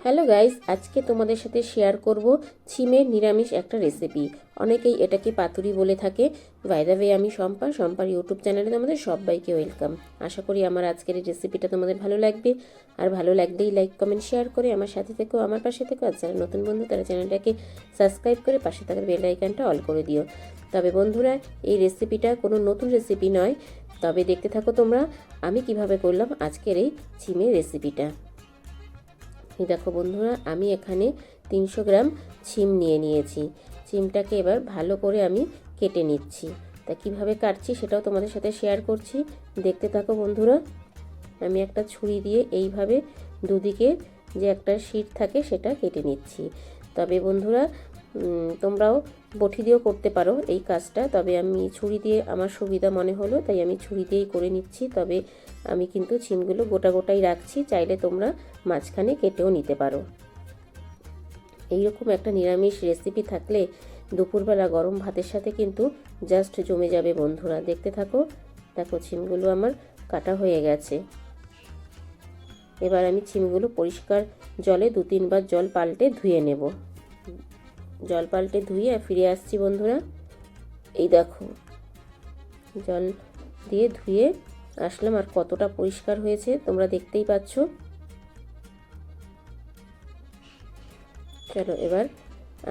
Hello guys, আজকে তোমাদের সাথে শেয়ার করব ছিমের নিরামিষ একটা রেসিপি অনেকেই এটাকে পাতুরি বলে থাকে। বাইদাবে আমি শম্পা, শম্পার ইউটিউব চ্যানেলে তোমাদের সবাইকে ওয়েলকাম আশা করি আমার আজকের এই রেসিপিটা তোমাদের ভালো লাগবে। আর ভালো লাগলেই লাইক কমেন্ট শেয়ার করে আমার সাথে থেকেও আমার পাশে থেকেও আর যারা নতুন বন্ধু, তারা চ্যানেলটাকে সাবস্ক্রাইব করে পাশে থাকার বেল অল করে দিও। তবে বন্ধুরা, এই রেসিপিটা কোনো নতুন রেসিপি নয়। তবে দেখতে থাকো তোমরা, আমি কীভাবে করলাম আজকের এই ছিমের রেসিপিটা এই দেখো বন্ধুরা, আমি এখানে তিনশো গ্রাম ছিম নিয়ে নিয়েছি। ছিমটাকে এবার ভালো করে আমি কেটে নিচ্ছি। তা কীভাবে কাটছি সেটাও তোমাদের সাথে শেয়ার করছি। দেখতে থাকো বন্ধুরা, আমি একটা ছুরি দিয়ে এইভাবে দুদিকে যে একটা শিট থাকে সেটা কেটে নিচ্ছি। তবে বন্ধুরা তোমরাও বটি দিয়েও করতে পারো এই কাজটা। তবে আমি ছুরি দিয়ে, আমার সুবিধা মনে হলো, তাই আমি ছুরি দিয়েই করে নিচ্ছি। তবে আমি কিন্তু ছিমগুলো গোটা গোটাই রাখছি, চাইলে তোমরা মাঝখানে কেটেও নিতে পারো। এইরকম একটা নিরামিষ রেসিপি থাকলে দুপুরবেলা গরম ভাতের সাথে কিন্তু জাস্ট জমে যাবে বন্ধুরা। দেখতে থাকো, দেখো ছিমগুলো আমার কাটা হয়ে গেছে। এবার আমি ছিমগুলো পরিষ্কার জলে দু তিনবার জল পাল্টে ধুয়ে নেব। জল পাল্টে ধুয়ে ফিরে আসছি বন্ধুরা। এই দেখো, জল দিয়ে ধুয়ে আসলাম। আর কতটা পরিষ্কার হয়েছে তোমরা দেখতেই পাচ্ছ। চলো এবার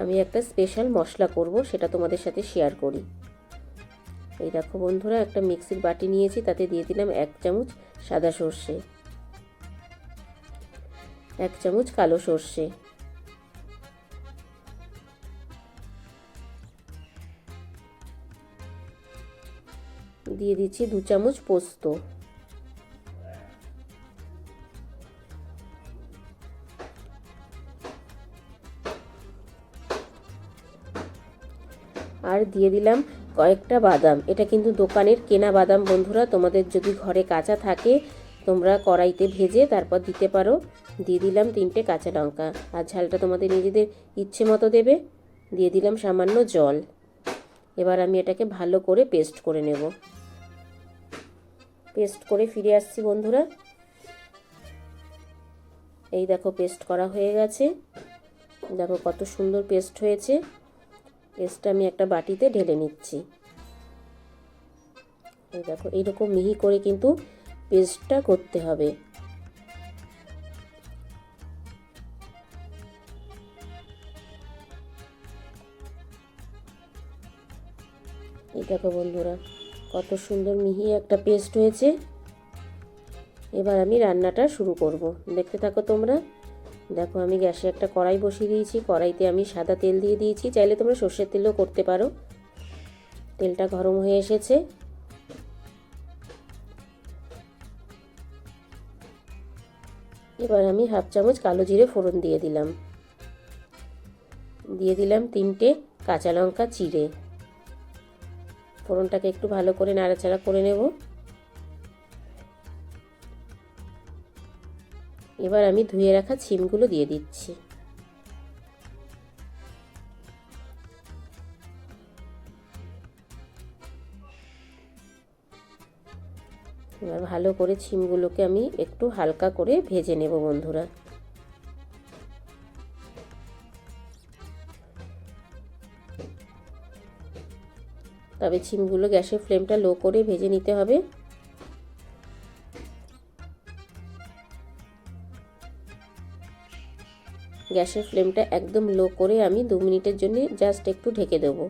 আমি একটা স্পেশাল মশলা করব, সেটা তোমাদের সাথে শেয়ার করি। এই দেখো বন্ধুরা, একটা মিক্সির বাটি নিয়েছি, তাতে দিয়ে দিলাম এক চামচ সাদা সর্ষে, এক চামচ কালো সর্ষে। দিয়ে দিচ্ছি দু চামচ পোস্ত। আর দিয়ে দিলাম কয়েকটা বাদাম। এটা কিন্তু দোকানের কেনা বাদাম বন্ধুরা, তোমাদের যদি ঘরে কাঁচা থাকে, তোমরা কড়াইতে ভেজে তারপর দিতে পারো। দিয়ে দিলাম তিনটে কাঁচা লঙ্কা। আর ঝালটা তোমাদের নিজেদের ইচ্ছে মতো দেবে। দিয়ে দিলাম সামান্য জল। এবার আমি এটাকে ভালো করে পেস্ট করে নেব। পেস্ট করে ফিরে আসছি বন্ধুরা। এই দেখো পেস্ট করা হয়ে গেছে। দেখো কত সুন্দর পেস্ট হয়েছে। পেস্টটা আমি একটা বাটিতে ঢেলে নিচ্ছি। এই দেখো, এইরকম মিহি করে কিন্তু পেস্টটা করতে হবে। এই দেখো বন্ধুরা কত সুন্দর মিহি একটা পেস্ট হয়েছে। এবার আমি রান্নাটা শুরু করব। দেখতে থাকো তোমরা। দেখো, আমি গ্যাসে একটা কড়াই বসিয়ে দিয়েছি। কড়াইতে আমি সাদা তেল দিয়ে দিয়েছি। চাইলে তোমরা সর্ষের তেলও করতে পারো। তেলটা গরম হয়ে এসেছে। এবার আমি হাফ চামচ কালো জিরে ফোড়ন দিয়ে দিলাম। দিয়ে দিলাম তিনটে কাঁচা লঙ্কা চিড়ে। ফোড়নটাকে একটু ভালো করে নাড়াচাড়া করে নেব। এবার আমি ধুয়ে রাখা ছিমগুলো দিয়ে দিচ্ছি। এবার ভালো করে ছিমগুলোকে আমি একটু হালকা করে ভেজে নেব বন্ধুরা। তবে ছিমগুলো গ্যাসের ফ্লেমটা লো করে ভেজে নিতে হবে। গ্যাসের ফ্লেমটা একদম লো করে আমি দু মিনিটের জন্য জাস্ট একটু ঢেকে দেব।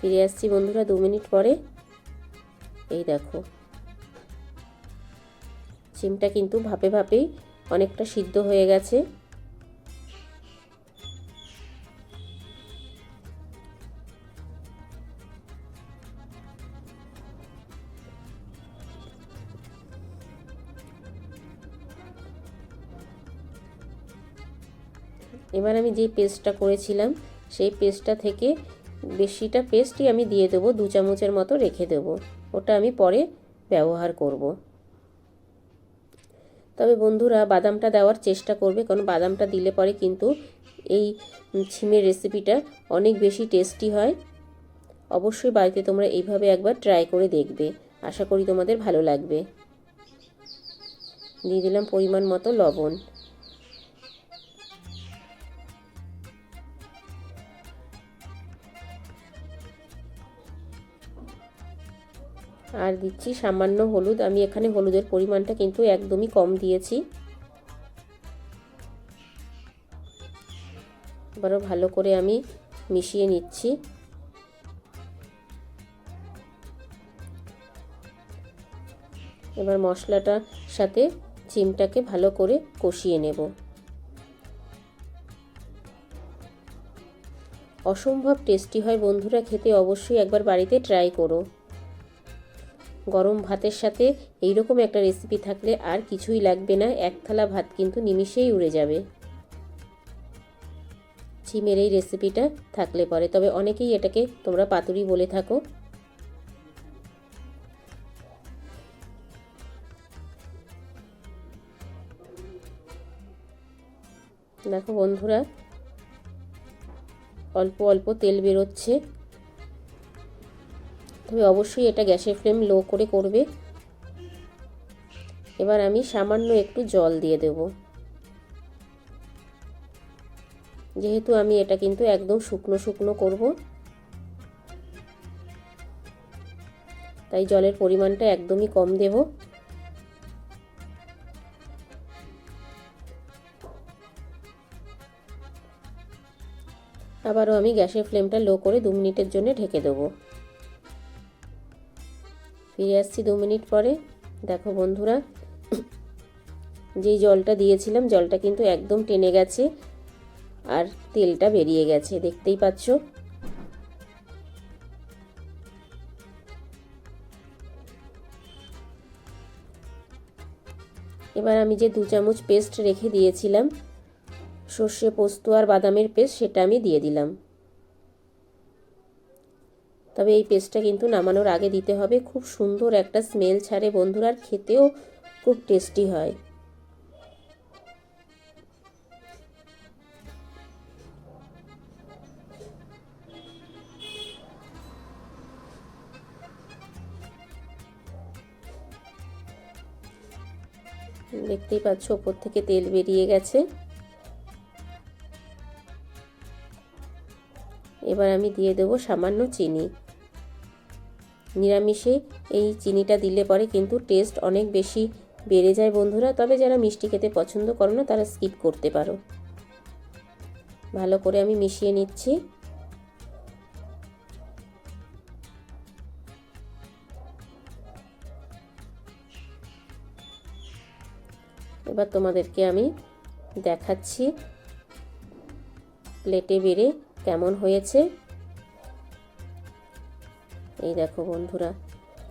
ফিরে আসছি বন্ধুরা দু মিনিট পরে। এই দেখো। সিমটা কিন্তু ভাপে ভাপেই অনেকটা সিদ্ধ হয়ে গেছে। এবার আমি যেই পেস্টটা করেছিলাম, সেই পেস্টটা থেকে বেশিটা পেস্টই আমি দিয়ে দেবো, দু চামচের মতো রেখে দেবো। ওটা আমি পরে ব্যবহার করব। তবে বন্ধুরা, বাদামটা দেওয়ার চেষ্টা করবে, কারণ বাদামটা দিলে পরে কিন্তু এই ছিমের রেসিপিটা অনেক বেশি টেস্টি হয়। অবশ্যই বাড়িতে তোমরা এইভাবে একবার ট্রাই করে দেখবে। আশা করি তোমাদের ভালো লাগবে। দিয়ে দিলাম পরিমাণ মতো লবণ। আর দিচ্ছি সামান্য হলুদ। আমি এখানে হলুদের পরিমাণটা কিন্তু একদমই কম দিয়েছি। এবারও ভালো করে আমি মিশিয়ে নিচ্ছি। এবার মশলাটার সাথে চিমটাকে ভালো করে কষিয়ে নেব। অসম্ভব টেস্টি হয় বন্ধুরা, খেতে অবশ্যই একবার বাড়িতে ট্রাই করো। গরম ভাতের সাথে এইরকম একটা রেসিপি থাকলে আর কিছুই লাগবে না, এক থালা ভাত কিন্তু নিমিষেই উড়ে যাবে। ছিমের এই রেসিপিটা থাকলে পরে। তবে অনেকেই এটাকে তোমরা পাতুরি বলে থাকো। দেখো বন্ধুরা, অল্প অল্প তেল বেরোচ্ছে। তবে অবশ্যই এটা গ্যাসের ফ্লেম লো করে করবে। এবার আমি সামান্য একটু জল দিয়ে দেব। যেহেতু আমি এটা কিন্তু একদম শুকনো শুকনো করব। তাই জলের পরিমাণটা একদমই কম দেব। আবারও আমি গ্যাসের ফ্লেমটা লো করে দু মিনিটের জন্য ঢেকে দেবো। ফিরে আসছি দু মিনিট পরে। দেখো বন্ধুরা, যেই জলটা দিয়েছিলাম, জলটা কিন্তু একদম টেনে গেছে আর তেলটা বেরিয়ে গেছে, দেখতেই পাচ্ছ। এবার আমি যে দু চামচ পেস্ট রেখে দিয়েছিলাম, সর্ষে পোস্ত আর বাদামের পেস্ট, সেটা আমি দিয়ে দিলাম। তবে এই পেস্টটা কিন্তু নামানোর আগে দিতে হবে। খুব সুন্দর একটা স্মেল ছাড়ে বন্ধুরা খেতেও খুব টেস্টি হয়। দেখতেই পাচ্ছ, ওপর থেকে তেল বেরিয়ে গেছে। এবার আমি দিয়ে দেবো সামান্য চিনি। নিরামিষে এই চিনিটা দিলে পরে কিন্তু টেস্ট অনেক বেশি বেড়ে যায় বন্ধুরা। তবে যারা মিষ্টি খেতে পছন্দ করো না, তারা স্কিপ করতে পারো। ভালো করে আমি মিশিয়ে নিচ্ছি। এবার তোমাদেরকে আমি দেখাচ্ছি প্লেটে বেড়ে কেমন হয়েছে। এই দেখো বন্ধুরা,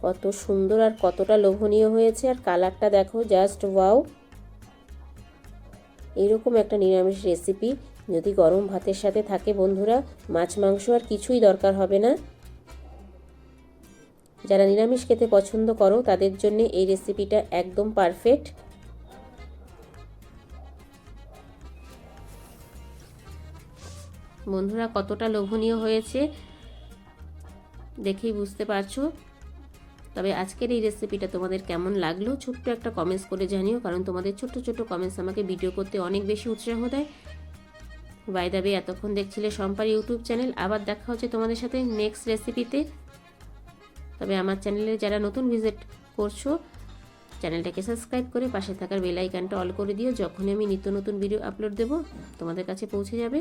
কত সুন্দর আর কতটা লোভনীয় হয়েছে। আর কালারটা দেখো জাস্ট ওয়াও এইরকম একটা নিরামিষ রেসিপি যদি গরম ভাতের সাথে থাকে বন্ধুরা, মাছ, মাংস আর কিছুই দরকার হবে না। যারা নিরামিষ খেতে পছন্দ করো, তাদের জন্য এই রেসিপিটা একদম পারফেক্ট বন্ধুরা, কতটা লোভনীয় হয়েছে। দেখেই বুঝতে পারছ। তবে আজকের এই রেসিপিটা তোমাদের কেমন লাগল, ছোট্ট একটা কমেন্টস করে জানিও, কারণ তোমাদের ছোট্ট ছোট্ট কমেন্টস আমাকে ভিডিও করতে অনেক বেশি উৎসাহ দেয়। বাইদাবে এতক্ষণ দেখছিলে সম্পার ইউটিউব চ্যানেল আবার দেখা হচ্ছে তোমাদের সাথে নেক্সট রেসিপিতে তবে আমার চ্যানেলে যারা নতুন ভিজিট করছ চ্যানেলটাকে সাবস্ক্রাইব করে পাশে থাকার বেল আইকনটা অল করে দিও, যখনই আমি নিত্য নতুন ভিডিও আপলোড দেব, তোমাদের কাছে পৌঁছে যাবে।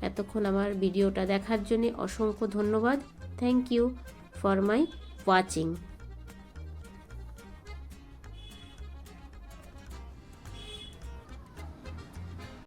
এতক্ষণ আমার ভিডিওটা দেখার জন্য অসংখ্য ধন্যবাদ। Thank you for my watching